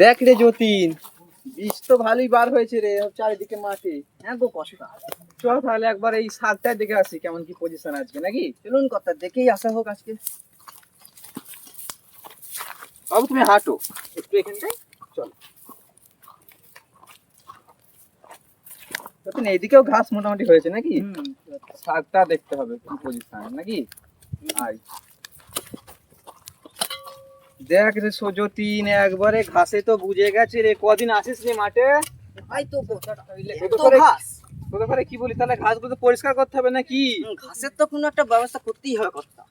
দেখ রে যতীন বীজ তো ভালোই বার হয়েছে রে চারিদিকে মাঠে হ্যাঁ গো কষা চল তাহলে একবার এই সারটার দিকে আসি কেমন কি পজিশন আজকে নাকি? চলুন কথা দেখেই আসা হোক আজকে। বাবু তুমি হাঁটো। একটু এখানটায় চল। যতীন এইদিকেও ঘাস মোটামুটি হয়েছে নাকি? শাকটা দেখতে হবে কি পজিশন নাকি? আয়। দেখ রে সজতিন একবারে ঘাসে তো বুঝে গেছে রে। কদিন আসিস রে মাঠে? ভাই তো ঘাস। তোকে পরে কি বলি? তাহলে ঘাসগুলো তো পরিষ্কার করতে হবে নাকি? ঘাসের তো কোনো একটা ব্যবস্থা করতেই হবে কর্তা।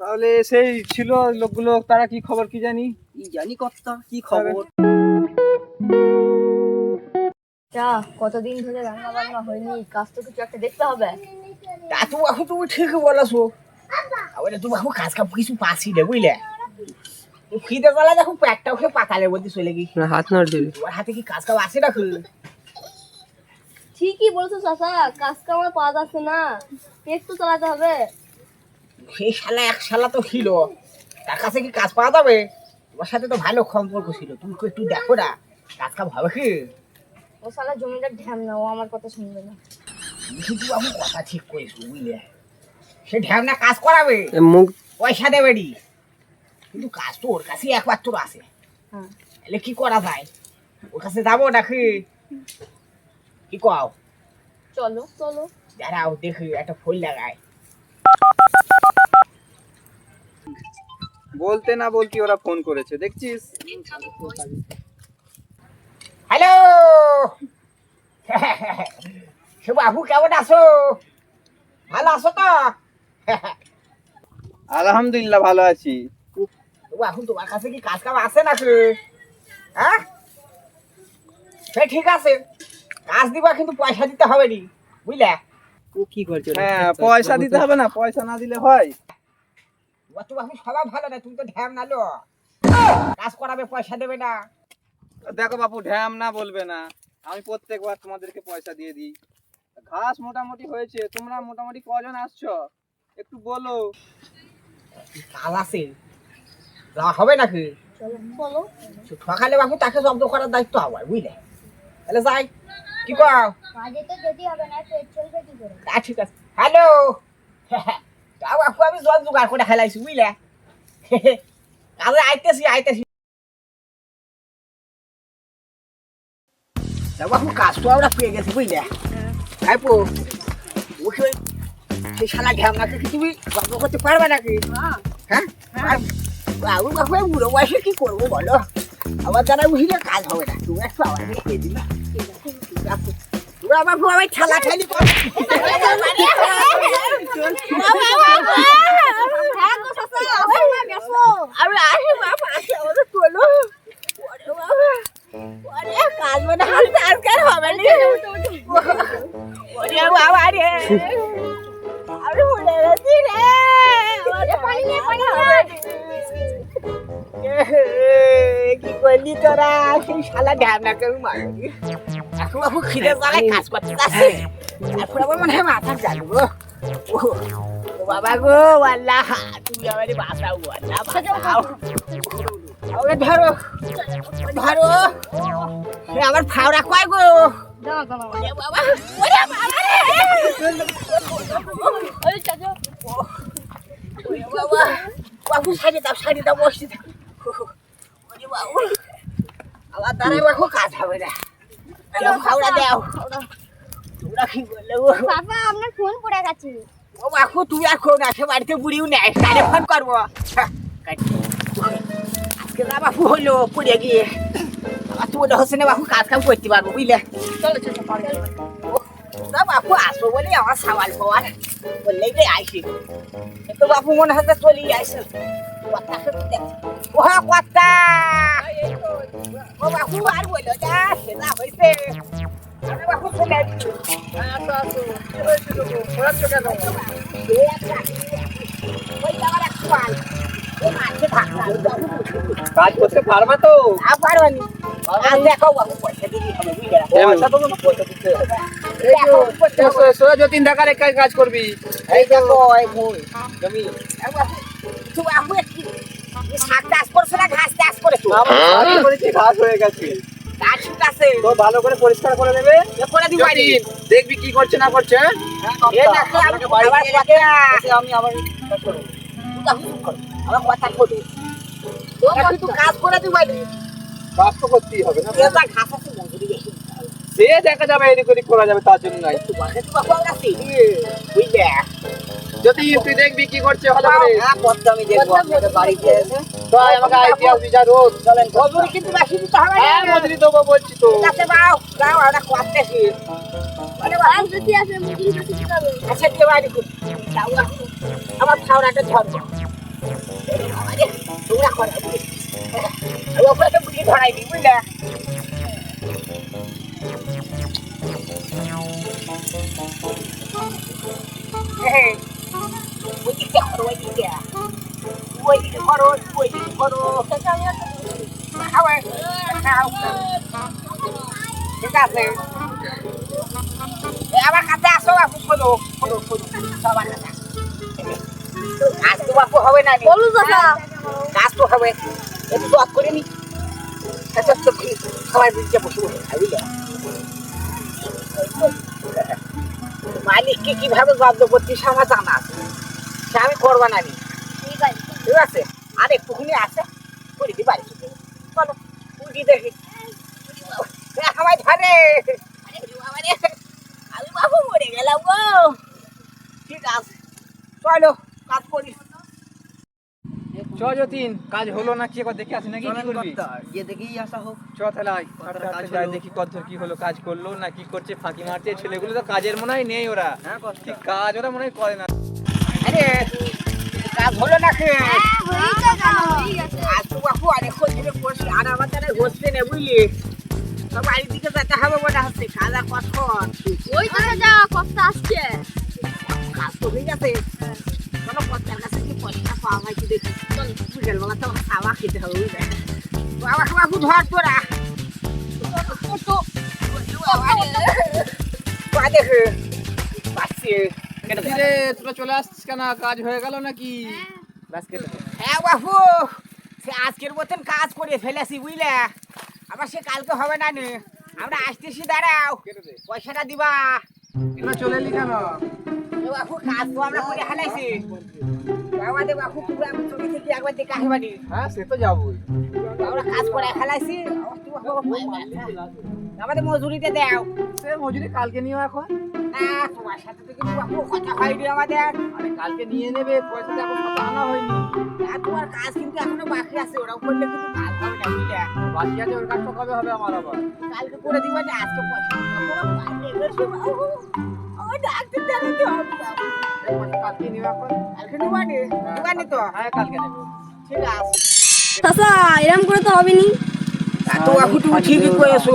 তাহলে সেই ছিল লোকগুলো তারা কি খবর কি জানি? কি জানি কর্তা কি খবর? যা কতদিন ধরে রান্না বান্না হয়নি কাজ তো কিছু একটা দেখতে হবে। তা তো এখন তুমি ঠিক বলেছ। তাহলে তুমি এখন কাজ কাপ কিছু পাচ্ছি না বুঝলে? খিদে গলা দেখো পেটটা উঠে পাতালে বলতে চলে গি হাত নাড়ছে তোমার হাতে কি কাজ কাপ আছে না খুল ঠিকই বলছো চাচা কাজ কামড় পাওয়া যাচ্ছে না। পেট তো চালাতে হবে। সেই শালা এক শালা তো ছিল তার কাছে কি কাজ পাওয়া যাবে? তোমার সাথে তো ভালো সম্পর্ক ছিল। তুমি একটু দেখো না। কাজ কাপ হবে কি? ও সালা জমিদার ঢ্যাম না ও আমার কথা শুনবে না। কিন্তু আমি কথা ঠিক করেছ বুঝলে। সে ঢ্যাম না কাজ করাবে। মুখ পয়সা দেবে কিন্তু কাজ তো ওর কাছেই একবার তোর আছে। হ্যাঁ। তাহলে কি করা যায়? ওর কাছে যাব নাকি? কি কও? চলো চলো। দাঁড়াও দেখি একটা ফুল লাগায়। বলতে না বলতে ওরা ফোন করেছে দেখছিস? হ্যালো! সে বাবু কেমন আছো? ভালো আছো তো? আলহামদুলিল্লাহ ভালো আছি। বাবু তোমার কাছে কি কাজ কাম আছে নাকি? হ্যাঁ? সে ঠিক আছে। কাজ দিবা কিন্তু পয়সা দিতে হবে নি বুঝলে? ও কি করছে? হ্যাঁ পয়সা দিতে হবে না পয়সা না দিলে হয়। ও তো বাবু সবাই ভালো না তুমি তো ঢ্যাম নালো কাজ করাবে পয়সা দেবে না। দেখো বাপু ঢ্যাম না বলবে না। আমি প্রত্যেকবার তোমাদেরকে পয়সা দিয়ে দিই। ঘাস মোটামুটি হয়েছে তোমরা মোটামুটি কজন আসছো? একটু বলো। কাজ আছে। যাওয়া হবে নাকি? বলো। সকালে বাবু তাকে জব্দ করার দায়িত্ব আমার বুঝলে? তাহলে যাই। কি কর কাজে তো যেতে হবে না পেট চলবে কি করে? তা ঠিক আছে। হ্যালো। তা বাপু আমি জল জোগাড় করে খেলাইছি বুঝলে? কাজে আইতেছি আইতেছি। বাপু কাজ তো আমরা পেয়ে গেছি বুঝলে? আইপো ওকে সেই শালা ঘ্যামনাকে কি তুমি জব্দ করতে পারবে নাকি? হ্যাঁ? হ্যাঁ। বাবু আমি বুড়ো বয়সে কি করব বলো আমার দ্বারা বুঝলে কাজ হবে না তুমি একটু দিয়ে দিবে তুমি আমার বাবু ঠেলা ঠেলি আমার আমি আসি বাবা বাবা কাজ মানে হাতে আজকাল হবে না বাবা শালা ড্যাম না কেউ মারবি এখন বাবু খিদে জ্বালায় কাজ করতে যাচ্ছে তারপর আমার মনে হয় মাথা জানব। ও বাবা গো আল্লাহ তুমি আমার বাঁচাও আল্লাহ বাঁচাও। ওরে ধরো ধরো। আমার ফাওড়া কয় গো? বাবা ওরে রে বাবা। বাবু সাইডে দাও সাইডে দাও বসে দাও ওরে বাবু আমার দ্বারা বাবু কাজ হবে না ফাওড়া দাও তোমরা কি বললে বাবা আপনার ফোন পড়ে গেছে। ও বাবু তুই আর কোন আছে বাড়িতে বুড়িও নেই কারে ফোন করব। হ্যাঁ। আজকে না বাবু হলো পড়ে গিয়ে। আমার তো মনে হচ্ছে না বাবু কাজ কাম করতে পারব বুঝলে? চলো না বাপু আসব বলে আমার সাওয়াল পাওয়ার বললেই তো আইসি। তো বাপু মনে হচ্ছে চলি আইসি। ও কথা। ও বাপু আর বলো যা হয়েছে আরে বাপু চলে আসছি এই একটা, ওই। ও। কাজ করতে পারবা তো? আর পারবানি। আর দেখো বাপু পয়সা দিবি হবে বুঝলে? পয়সা তো কোনো পয়সা দিতে হবে। দেখো, পয়সা এসো, এসো, যতীন ঢাকার এক কাজ করবি। এই দেখো এই ভুল জমি। তুই আপু একটু শাক চাষ করছ না ঘাস চাষ করেছ ঘাস হয়ে গেছে। আছে। তো ভালো করে পরিষ্কার করে দেবে। করে দিবো দেখবি কি করছে না করছে? হ্যাঁ? এ দেখো আমি বাড়ি আবার আমার কথা। তোমরা কিন্তু কাজ করে দিবো কাজ তো করতেই হবে না। ঘাস আছে মজুরি বেশি। সে দেখা যাবে এদিক ওদিক করা যাবে তার জন্য নাই। তো যদি তুই দেখবি কি করছে ভালো করে। হ্যাঁ কর্তা আমি দেখব আপনাদের বাড়িতে এসে তো আমাকে বিচার রোজ চলেন মজুরি কিন্তু বেশি দিতে হবে হ্যাঁ মজুরি দেবো বলছি তো। আছে বাও যাও আমরা করতেছি বেশি। আছে মুরগি বেশি দিতে হবে। আচ্ছা কে বাড়ি কর যাও আমার ধরবো আমারে তোমরা করে ও ওপরে বুঝি ধরাই দি বুঝলে? হ্যাঁ। ওই দিকে করো ওই দিকে ওই দিকে করো ওই দিকে করো খাওয়া খাও ঠিক আছে আমার কাছে আসো আপু শোনো শোনো শোনো সবার কাছে আসো। কাজ তো বাপু হবে না। বলু দাদা কাজ তো হবে একটু অফ করে নি সবাই বুঝতে বসে বসে বুঝলে মালিককে কীভাবে জব্দ করছিস আমার জানা আছে। সে আমি করবা না ঠিক আছে ঠিক আছে? আর একটুখানি আছে। করে দি বাড়ি চলো উঠি দেখি। আমায় ধরে। আমি বাবু মরে গেলাম গো। ঠিক আছে। চলো কাজ করি চ যতীন কাজ হলো না কি একবার দেখে আসি নাকি? কি করবি? গিয়ে দেখেই আসা হোক। চ তাহলে আয় কাজ যাই? দেখি কত কি হলো কাজ করল না কি করছে ফাঁকি মারছে ছেলেগুলো তো কাজের মনে হয় নেই ওরা। হ্যাঁ ঠিক কাজ ওরা মনে হয় করে না। আরে কাজ হলো না কে? ঠিক আজ তো বাপু অনেক ধরে বসে আর আমার তারা হচ্ছে না বুঝলি? তো বাড়ির দিকে যেতে হবে মনে হচ্ছে কাজ আর ওই তো যা কষ্ট আসছে। কাজ তো হয়ে গেছে। চলো কর্তার কাছে কি পয়সা পাওয়া হয় কি দেখি? চল বিকেল বেলা তো আমার খাওয়া খেতে হবে বুঝলে? বাবা বাবু ধর তোরা। দেখে পাচ্ছি রে তোরা চলে আসছিস কেন? কাজ হয়ে গেল নাকি। হ্যাঁ বাবু সে আজকের মতন কাজ করে ফেলেছি বুঝলে? আবার সে কালকে হবে না নে। আমরা আসতেছি দাঁড়াও। পয়সাটা দিবা। তোরা চলে এলি কেন? হ্যাঁ আমাদের মজুরিটা দাও সে মজুরি কালকে নিও এখন তোমার সাথে তো কিন্তু কথা হয়নি আমাদের আরে কালকে নিয়ে নেবে পয়সাটা এখন কত আনা হয়নি। আর তোমার কাজ কিন্তু এখনও বাকি আছে। ওরাও করলে কিন্তু কাজ হবে না বুঝলে বাকি আছে ওর কাজটা কবে হবে আমার আবার কালকে করে দিবা আজকে পয়সা কালকে এখন? কালকে নিবা নে নিবা নে তো? হ্যাঁ কালকে নেবে। ঠিক আছে। চাচা এরম করে তো হবে নি তা তো এখন তুমি ঠিকই করেছ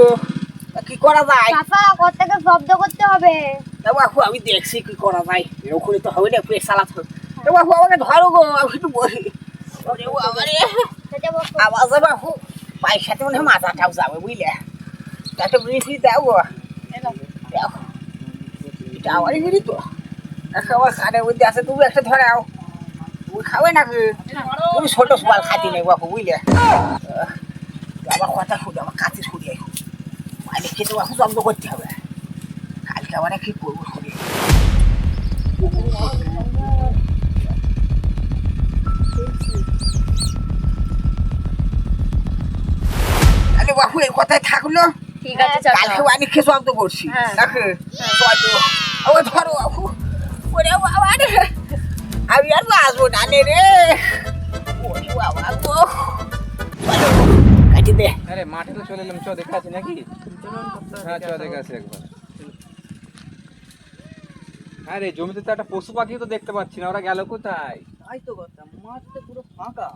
কি করা যায়? চাচা কত থেকে শব্দ করতে হবে। বাবু আমি দেখছি কি করা যায়। এরকম তো হবে না হবে তা। বাবু আমাকে ধরো গো আমি একটু আওয়াজ বাবু পায়ের মনে হয় মাথাটাও যাবে বুঝলে? তা একটা ব্রিফি দাও গো। দেখো। আমারই বিড়ি তো? খাবার খানের মধ্যে আছে তুমি একটা ধরাও তুমি খাবে নাকি? তুমি ছোট সবাল খাতি নেই বাবু বুঝলে? আমার কথা শুনে আমার কাছে শুনে মানে খেতে বাবু জব্দ করতে হবে। কালকে আবার কি করব শুনে। আরে বাবু এই কথাই থাকল? ঠিক আছে কালকে অনেক খেয়ে শব্দ করছি হ্যাঁ। নাকি? চলো। ও ধরো বাবু ওরে বাবা রে আমি আর বাঁচবো না নে রে ওরে বাবা গো কাটি দে আরে মাঠে তো চলে এলাম চ দেখে আছি নাকি হ্যাঁ চ দেখে আসি একবার আরে জমিতে তো একটা পশু পাখি তো দেখতে পাচ্ছি না ওরা গেল কোথায় তাই তো কর্তা মাঠ তো পুরো ফাঁকা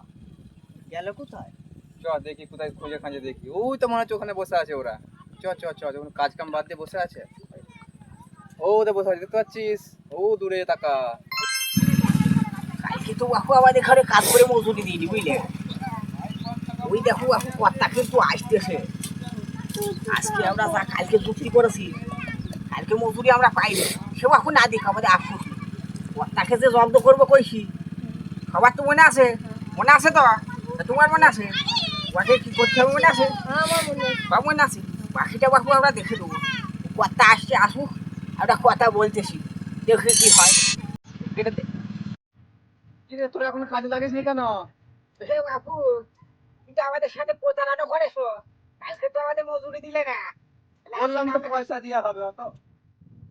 গেল কোথায় চ দেখি কোথায় খুঁজে খাঁজে দেখি ওই তো মনে হচ্ছে ওখানে বসে আছে ওরা চ চ চ যখন কাজ কাম বাদ দিয়ে বসে আছে ও বসে আছে দেখতে পাচ্ছিস? ও দূরে তাকা। কালকে তো বাপু আমাদের ঘরে কাজ করে মজুরি দিইনি বুঝলে? ওই দেখো বাপু কর্তা কিন্তু আসতেছে। আজকে আমরা যা কালকে চুক্তি করেছি কালকে মজুরি আমরা পাইনি। সে বাপু না দেখ আমাদের আফসোস। কর্তাকে যে জব্দ করব কইছি সবার তো মনে আছে? মনে আছে তো? তোমার মনে আছে? ওকে কি করতে হবে মনে আছে? হ্যাঁ মনে আছে। বা মনে আছে? পাখিটা বাবু আমরা দেখে দেবো। কথা আসছে আসুক। আমরা কথা বলতেছি দেখি কি হয়। এটা। তোরা এখন কাজে লাগিস নি কেন হে কিন্তু আমাদের সাথে প্রতারণা করেছ কালকে তো আমাদের মজুরি দিলে না। বললাম তো পয়সা দিয়া হবে অত।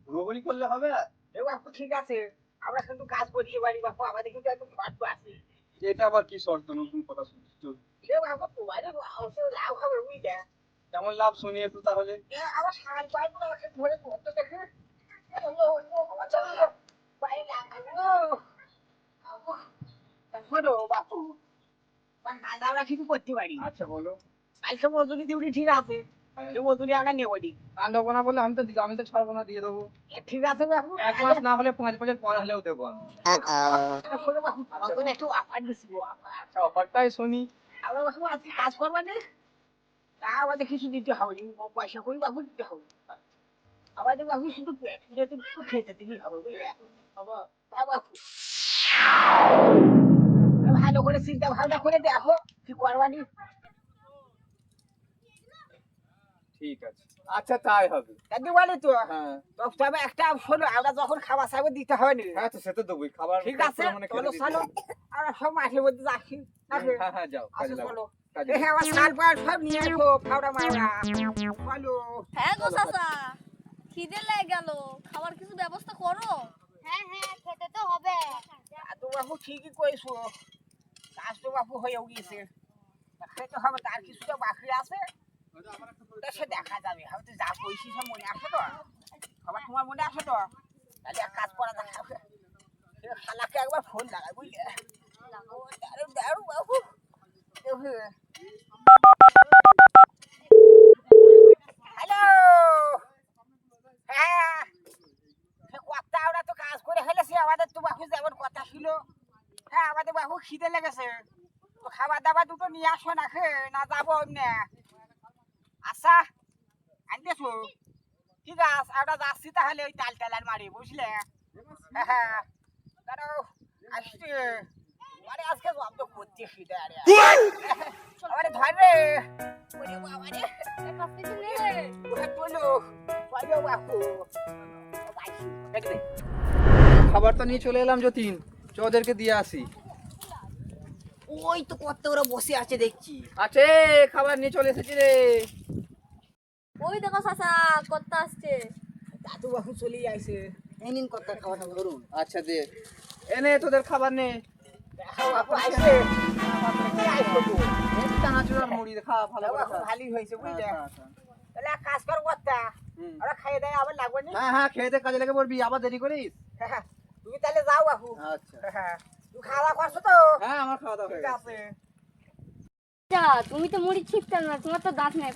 ঘুরঘুরি করলে হবে? হে বাবু ঠিক আছে। আমরা কিন্তু কাজ করতে পারি বাবু আমাদের কিন্তু একদম শর্ত আছে। এটা আবার কি শর্ত? নতুন কথা শুনছি হে তোমাদের অবশ্যই লাভ হবে বুঝলে? কেমন লাভ শুনি একটু তাহলে এ, আমার সাল আমাকে ধরে করতে দেখে। বাবু, বাপু দাদা আমরা কিছু করতে পারি আচ্ছা বলো। কালকে মজুরি দিবি ঠিক আছে মজুরি আমরা নেব নি আর নেব না বলে আমি তো আমি তো ছাড়বো না দিয়ে দেবো। ঠিক আছে বাপু এক মাস না হলে পাঁচ বছর পর হলেও দেবো আমি। একটু অফার দিছি আচ্ছা অফারটাই শুনি। আমরা বাপু আজকে কাজ করবা না? তা আমাদের কিছু দিতে হবে পয়সা করে বাপু দিতে হবে। আমাদের বাপু শুধু খেতে? বাবা বাপু ভালো করে চিন্তা ভাবনা করে দেখো কি করবানি ঠিক আছে। আচ্ছা তাই হবে। দাদি বলে তো? হ্যাঁ। তবে একটা শোনো আমরা যখন খাবার খাব দিতে হবে না। হ্যাঁ তো সে তো খাবার ঠিক আছে চলো চলো। আমরা সব মাঠের মধ্যে যাচ্ছি। হ্যাঁ হ্যাঁ যাও কাজে লাগো আমার শাল পাল সব নিয়ে আসো ফাউডা মারা চলো। হ্যাঁ গো চাচা। খিদে লেগে গেল খাবার কিছু ব্যবস্থা করো। হ্যাঁ হ্যাঁ খেতে তো হবে। তো বাবু ঠিকই কইছো কাজ তো বাবু হয়ে গিয়েছে খেতে হবে তার কিছুটা বাকি আছে। সে দেখা যাবে হয়তো যা কইছি সব মনে আসে তো। সবার তোমার মনে আসে তো? তাহলে এক কাজ করা দেখা খালাকে একবার ফোন লাগাই বুঝলে? দারু দারু বাবু হ্যালো হ্যাঁ সে কথা ওরা তো কাজ করে ফেলেছে আমাদের তো বাবু যেমন কথা ছিল হ্যাঁ আমাদের বাবু খিদে লেগেছে। তো খাবার দাবার দুটো নিয়ে আসো না খে না যাব এমনি আচ্ছা আনতেছো ঠিক আছে আমরা যাচ্ছি তাহলে ওই তাল টালার মারি বুঝলে? হ্যাঁ দাঁড়াও আসছি। আরে আজকে জব্দ করতে খিদে আরে আরে। ধর রে। ওরে বাবা রে। বলো চলো বাইশি খাবারটা নিয়ে চলে এলাম যতীন। চ ওদেরকে দিয়ে আসি। ওই তো কত ওরা বসে আছে দেখছি। আছে খাবার নিয়ে চলে এসেছি রে। ওই দেখো চাচা কত আসছে। দাদু বাবু চলে আইছে এই নিন কত খাওয়াটা ধরুন। আচ্ছা দে। এনে তোদের খাবার নে। বাবু আইছে আইছে মুড়ি খা ভালো করে ভালোই হয়েছে বুঝলে হ্যাঁ, হ্যাঁ, তাহলে এক কাজ কর কর্তা। হুম। খাইয়ে দেয় আবার লাগবে না? হ্যাঁ হ্যাঁ খেতে কাজে লেগে পড়বি। আবার দেরি করিস? তুমি তাহলে যাও বাবু। আচ্ছা। তুমি খাওয়া দাওয়া করছ তো? হ্যাঁ আমার খাওয়া দাওয়া হয়ে ঠিক গেছে আছে। আচ্ছা তুমি তো মুড়ি ছিটতে না তোমার তো দাঁত নেই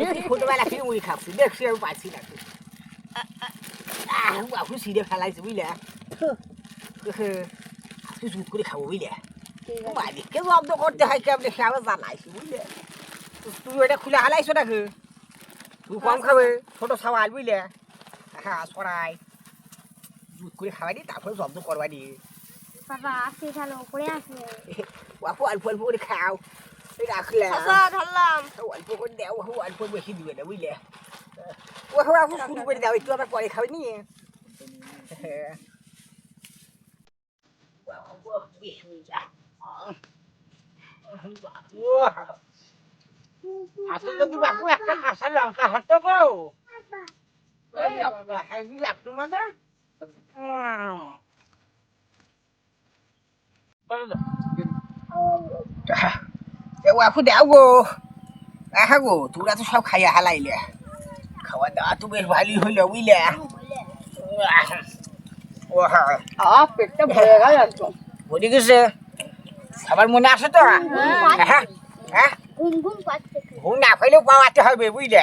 তুমি ছোটবেলা থেকে মুড়ি খাচ্ছি? দেখছি আমি পাচ্ছি না বাবু সিঁড়ে ফেলাইছে বুঝলে? আজকে জুত করে খাব বুঝলে? মালিককে জব্দ করতে হয় কেমনি সে আবার জানাইছি বুঝলে? তো তুই ওটা খুলে হালাইছো নাকি? তুই কম খাবে ছোট সাওয়াল বুঝলে? হ্যাঁ সরাই। คุณขาที่ตาคนสอบทุกคนไว้ดีป้าป้าสีทะลุกูเรียกเลว่าพวกอันพวนพวกที่ข่าวไม่ด่าขึ้นแล้วภาษาทั้งลำหัวอันพวกคนเดียวว่หัวอันพวกเวทีเดือดนะวิ่งเลยว่าเขาว่าพวกคุณเป็นดาวอีกตัวมาปล่อยเขานี่ว่าพวเบี้ยว้ะว้าตัวกูแบบกูากจหาสลังหาตัวเปล่าไม่อยากหาอยากตัวมันนะ দেও গো। হ্যাঁ গো তোরা তো সব খাইয়া হালাইলে। খাওয়া দাওয়া তো বেশ ভালোই হইল বুঝলে? ও হ্যাঁ পেটটা ভরে গেল একদম। বুঝে গেছে সবার মনে আসে তো? হ্যাঁ হ্যাঁ ঘুম ঘুম না পেলেও পাওয়াতে হবে বুঝলে?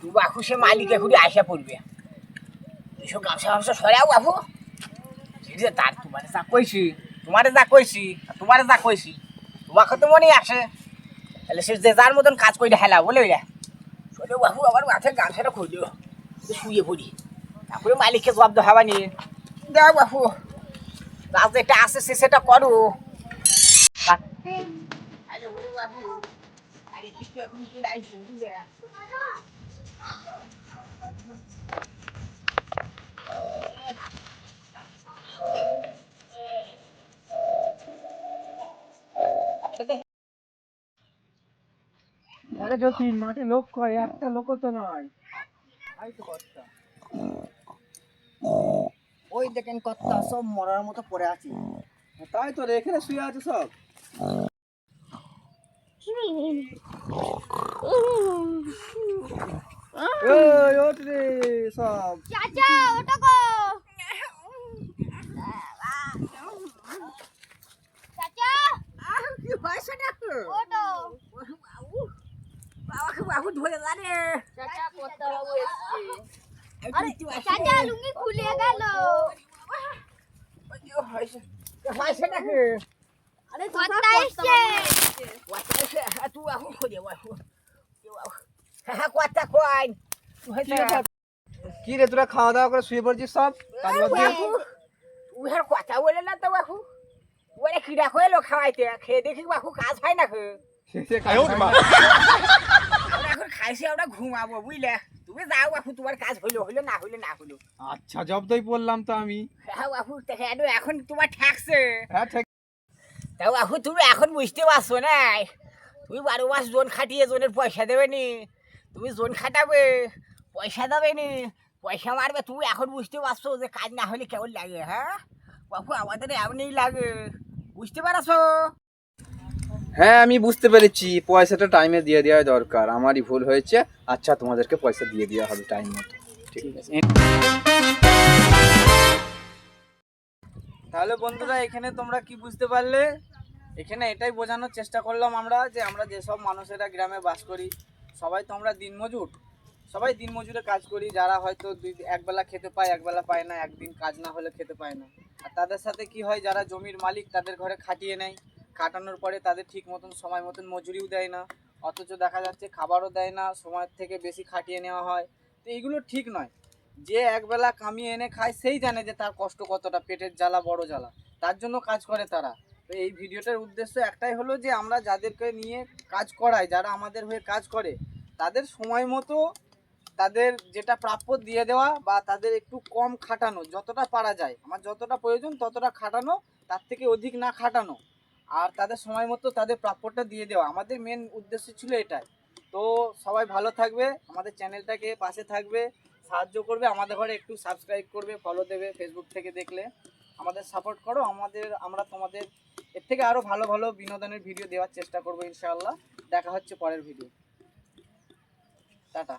তুই বাপু সে মালিকে ঘুরে আসা পড়বে। এসব গামছা গামছা সরাও বাপু ঠিক আছে তার তোমার যা কইছি। তোমারে যা কইছি তোমারে যা কইছি, তোমাকে তো মনেই আসে তাহলে সে যে যার মতন কাজ করে হেলা বলে ওইরা। চলে বাবু, আমার মাথায় গামছাটা খুঁজো শুয়ে পড়ি। তারপরে মালিককে জব্দ হবানি দাও বাপু কাজ যেটা আছে সে সেটা করো। বাবু আরে যতীন মাঠে লোক কয় একটা লোকও তো নয়। তাই তো কথা ওই দেখেন কত্তা সব মরার মতো পড়ে আছে। তাই তো রে, এখানে শুয়ে আছে সব। ওঠ রে সব। চাচা ওটা গো। চাচা কি হয়েছে দেখো ওটো বাবু বাবাকে বাবু ধরে জানে চাচা বাবু এসছে আরে চাচা লুঙ্গি খুলে গেল আরে কর্তা এসছে তুই বাবু হ্যাঁ কয় কি রে, তোরা খাওয়া দাওয়া করে শুয়ে পড়ছিস সব? উহার কথা বলে না তো বাবু ওরে কিরা করে লোক খাওয়াইতে খেয়ে দেখি বাবু কাজ হয় না খে খাইছি আমরা ঘুমাবো বুঝলে? তুমি যাও বাবু তোমার কাজ হইল হইল না হইল না হইল। আচ্ছা জব্দই বললাম তো আমি। হ্যাঁ হ্যাঁ এখন তোমার ঠেকছে। হ্যাঁ ঠিক তা বাবু তুমি এখন বুঝতে পারছ না? তুমি বারো মাস জোন খাটিয়ে জোনের পয়সা দেবে নি। তুমি জোন খাটাবে পয়সা দেবে নি। পয়সা মারবে তুমি এখন বুঝতে পারছ যে কাজ না হলে কেমন লাগে হ্যাঁ? বাবু আমাদের এমনই লাগে বুঝতে পারছ? হ্যাঁ আমি বুঝতে পেরেছি। পয়সাটা টাইমে দিয়ে দেওয়া দরকার। আমারই ভুল হয়েছে। আচ্ছা তোমাদেরকে পয়সা দিয়ে দেওয়া হবে টাইম মতো। ঠিক আছে। তাহলে বন্ধুরা এখানে তোমরা কি বুঝতে পারলে? এখানে এটাই বোঝানোর চেষ্টা করলাম আমরা যে আমরা যেসব মানুষেরা গ্রামে বাস করি সবাই তো আমরা দিনমজুর। সবাই দিনমজুরে কাজ করি। যারা হয়তো দুই একবেলা খেতে পায় একবেলা পায় না একদিন কাজ না হলে খেতে পায় না। আর তাদের সাথে কি হয়? যারা জমির মালিক তাদের ঘরে খাটিয়ে নেয়। খাটানোর পরে তাদের ঠিক মতন সময় মতন মজুরিও দেয় না। অথচ দেখা যাচ্ছে খাবারও দেয় না, সময়ের থেকে বেশি খাটিয়ে নেওয়া হয়। তো এইগুলো ঠিক নয়। যে একবেলা কামিয়ে এনে খায়, সেই জানে যে তার কষ্ট কতটা, পেটের জ্বালা, বড় জ্বালা। তার জন্য কাজ করে তারা। তো এই ভিডিওটার উদ্দেশ্য একটাই হলো যে, আমরা যাদেরকে নিয়ে কাজ করাই, যারা আমাদের হয়ে কাজ করে, তাদের সময় মতো তাদের যেটা প্রাপ্য দিয়ে দেওয়া বা তাদের একটু কম খাটানো, যতটা পারা যায়। আমার যতটা প্রয়োজন ততটা খাটানো, তার থেকে অধিক না খাটানো। আর তাদের সময় মতো তাদের প্রাপ্যটা দিয়ে দেওয়া। আমাদের মেন উদ্দেশ্য ছিল এটাই। তো সবাই ভালো থাকবে, আমাদের চ্যানেলটাকে পাশে থাকবে, সাহায্য করবে, আমাদের ঘরে একটু সাবস্ক্রাইব করবে ফলো দেবে ফেসবুক থেকে দেখলে। আমাদের সাপোর্ট করো, আমাদের, আমরা তোমাদের, এর থেকে আরও ভালো ভালো বিনোদনের ভিডিও দেওয়ার চেষ্টা করব ইনশাআল্লাহ। দেখা হচ্ছে পরের ভিডিও টাটা।